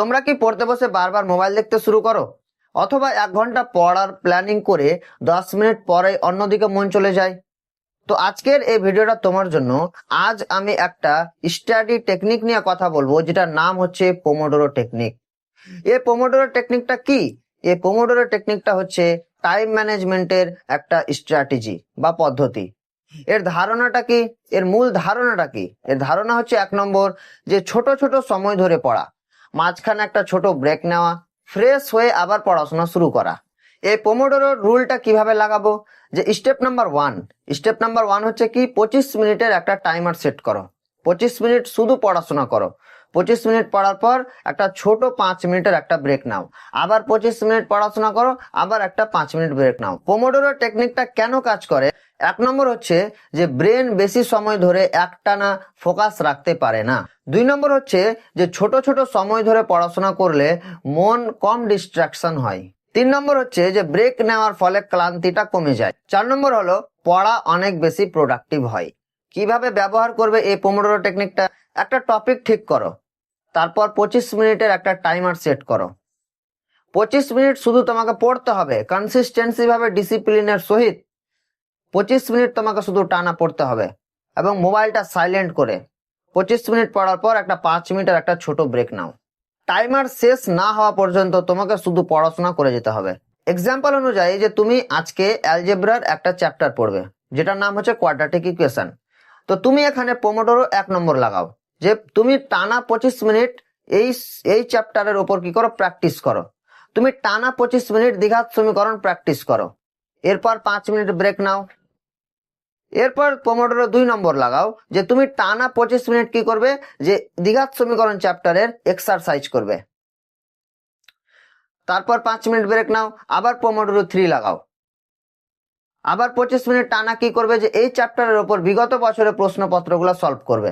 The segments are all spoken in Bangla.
তোমরা কি পড়তে বসে বারবার মোবাইল দেখতে শুরু করো? অথবা এক ঘণ্টা পড়ার প্ল্যানিং করে দশ মিনিট পরে অন্যদিকে মন চলে যায়। তো আজকের এই ভিডিওটা তোমার জন্য। আজ আমি একটা স্টাডি টেকনিক নিয়ে কথা বলব, যেটার নাম হচ্ছে পোমোডোরো টেকনিক এ পোমোডোরো টেকনিকটা কি? এ পোমোডোরো টেকনিকটা হচ্ছে টাইম ম্যানেজমেন্টের একটা স্ট্র্যাটেজি বা পদ্ধতি। এর ধারণাটা কি? এর মূল ধারণাটা কি? এর ধারণা হচ্ছে এক নম্বর যে ছোট ছোট সময় ধরে পড়া। মাঝখানে একটা ছোট ব্রেক নেওয়া ফ্রেশ হয়ে আবার পড়াশোনা শুরু করা। এই পোমোডোরোর রুলটা কীভাবে লাগাবো? যে step number one step number one হচ্ছে কি, পঁচিশ মিনিটের একটা টাইমার সেট করো। পঁচিশ মিনিট শুধু পড়াশোনা করো। পঁচিশ মিনিট পড়ার পর একটা ছোট পাঁচ মিনিটের একটা ব্রেক নাও। আবার পঁচিশ মিনিট পড়াশোনা করো, আবার একটা পাঁচ মিনিট ব্রেক নাও। পোমোডোরো টেকনিকটা কেন কাজ করে? এক নম্বর হচ্ছে যে ব্রেন বেশি সময় ধরে একটানা ফোকাস রাখতে পারে না। দুই নম্বর হচ্ছে যে ছোট ছোট সময় ধরে পড়াশোনা করলে মন কম ডিস্ট্রাকশন হয়। তিন নম্বর হচ্ছে যে ব্রেক নেওয়ার ফলে ক্লান্তিটা কমে যায়। চার নম্বর হলো পড়া অনেক বেশি প্রোডাক্টিভ হয়। কীভাবে ব্যবহার করবে এই পোমোডোরো টেকনিকটা একটা টপিক ঠিক করো। তারপর পঁচিশ মিনিটের একটা টাইমার সেট করো। পঁচিশ মিনিট শুধু তোমাকে পড়তে হবে। কনসিস্টেন্সি ভাবে ডিসিপ্লিনের সহিত পঁচিশ মিনিট তোমাকে শুধু টানা পড়তে হবে এবং মোবাইলটা সাইলেন্ট করে। পঁচিশ মিনিট পড়ার পর একটা পাঁচ মিনিটের একটা ছোট ব্রেক নাও। টাইমার শেষ না হওয়া পর্যন্ত তোমাকে শুধু পড়াশোনা করে যেতে হবে। এক্সাম্পল অনুযায়ী যে তুমি আজকে অ্যালজেব্রার একটা চ্যাপ্টার পড়বে, যেটার নাম হচ্ছে কোয়াড্রাটিক ইকুয়েশন তো তুমি এখানে পোমোডোরো এক নম্বর লাগাও, যে তুমি টানা পঁচিশ মিনিট এই এই চ্যাপ্টারের উপর কি করো? প্র্যাকটিস করো। তুমি টানা পঁচিশ মিনিট দ্বিঘাত সমীকরণ প্র্যাকটিস করো। এরপর পাঁচ মিনিট ব্রেক নাও। এরপর পোমোডোরো দুই নম্বর লাগাও, যে তুমি টানা পঁচিশ মিনিট কি করবে? যে দ্বিঘাত সমীকরণ চ্যাপ্টারের এক্সারসাইজ করবে। তারপর পাঁচ মিনিট ব্রেক নাও, আবার পোমোডোরো থ্রি লাগাও। আবার পঁচিশ মিনিট টানা কি করবে? যে এই চ্যাপ্টারের ওপর বিগত বছরের প্রশ্নপত্রগুলো সলভ করবে।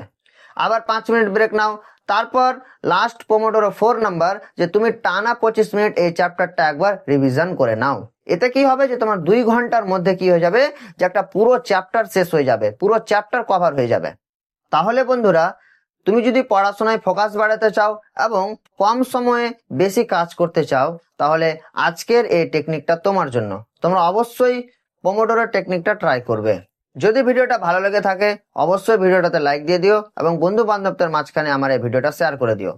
আবার পাঁচ মিনিট ব্রেক নাও। তারপর লাস্ট পোমোডোরো ফোর নাম্বার যে তুমি টানা পঁচিশ মিনিট এই চ্যাপ্টারটা একবার রিভিশন করে নাও। এতে কি হবে যে তোমার দুই ঘণ্টার মধ্যে কি হয়ে যাবে? যে একটা পুরো চ্যাপ্টার শেষ হয়ে যাবে, পুরো চ্যাপ্টার কভার হয়ে যাবে। তাহলে বন্ধুরা, তুমি যদি পড়াশোনায় ফোকাস বাড়াতে চাও এবং কম সময়ে বেশি কাজ করতে চাও, তাহলে আজকের এই টেকনিকটা তোমার জন্য। তোমরা অবশ্যই পোমোডোরো টেকনিকটা ট্রাই করবে। যদি ভিডিওটা ভালো লেগে থাকে, অবশ্যই ভিডিওটাতে লাইক দিয়ে দিও এবং বন্ধু বান্ধবদের মাঝখানে আমার এই ভিডিওটা শেয়ার করে দিও।